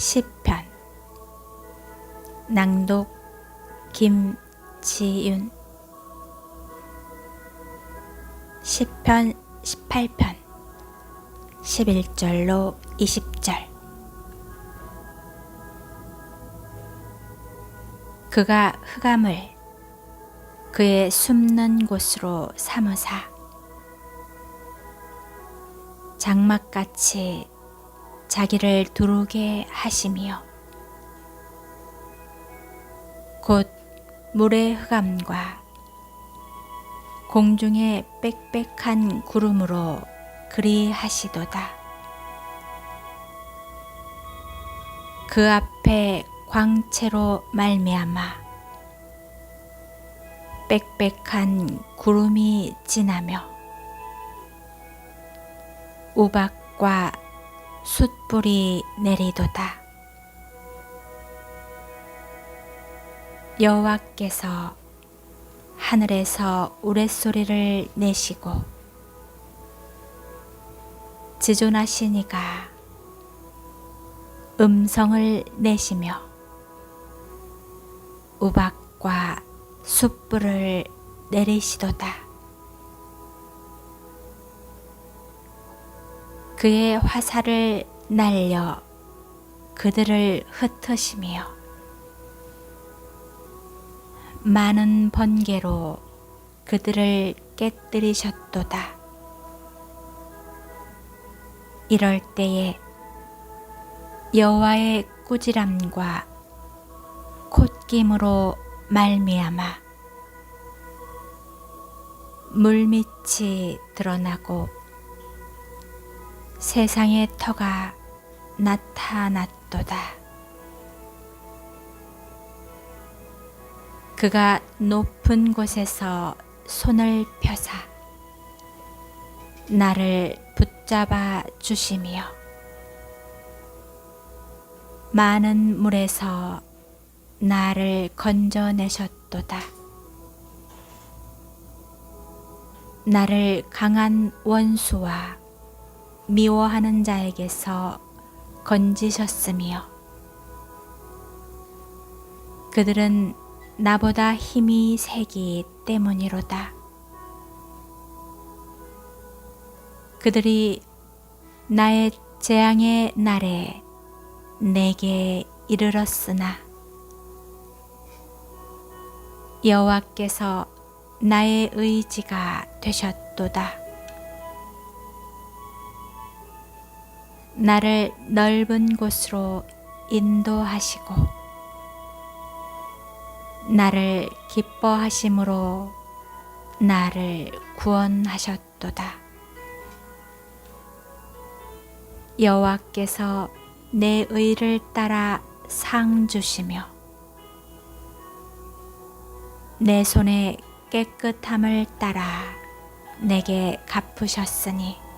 시편. 낭독 김지윤. 시편 18편. 11절로 20절. 그가 흑암을 그의 숨는 곳으로 삼으사. 장막같이 자기를 두르게 하시며 곧 물의 흑암과 공중의 빽빽한 구름으로 그리하시도다. 그 앞에 광채로 말미암아 빽빽한 구름이 지나며 우박과 숯불이 내리도다. 여호와께서 하늘에서 우레소리를 내시고 지존하시니가 음성을 내시며 우박과 숯불을 내리시도다. 그의 화살을 날려 그들을 흩으시며 많은 번개로 그들을 깨뜨리셨도다. 이럴 때에 여호와의 꾸지람과 콧김으로 말미암아 물밑이 드러나고 세상의 터가 나타났도다. 그가 높은 곳에서 손을 펴사 나를 붙잡아 주시며 많은 물에서 나를 건져내셨도다. 나를 강한 원수와 미워하는 자에게서 건지셨으며 그들은 나보다 힘이 세기 때문이로다. 그들이 나의 재앙의 날에 내게 이르렀으나 여호와께서 나의 의지가 되셨도다. 나를 넓은 곳으로 인도하시고 나를 기뻐하심으로 나를 구원하셨도다. 여호와께서 내 의를 따라 상 주시며 내 손의 깨끗함을 따라 내게 갚으셨으니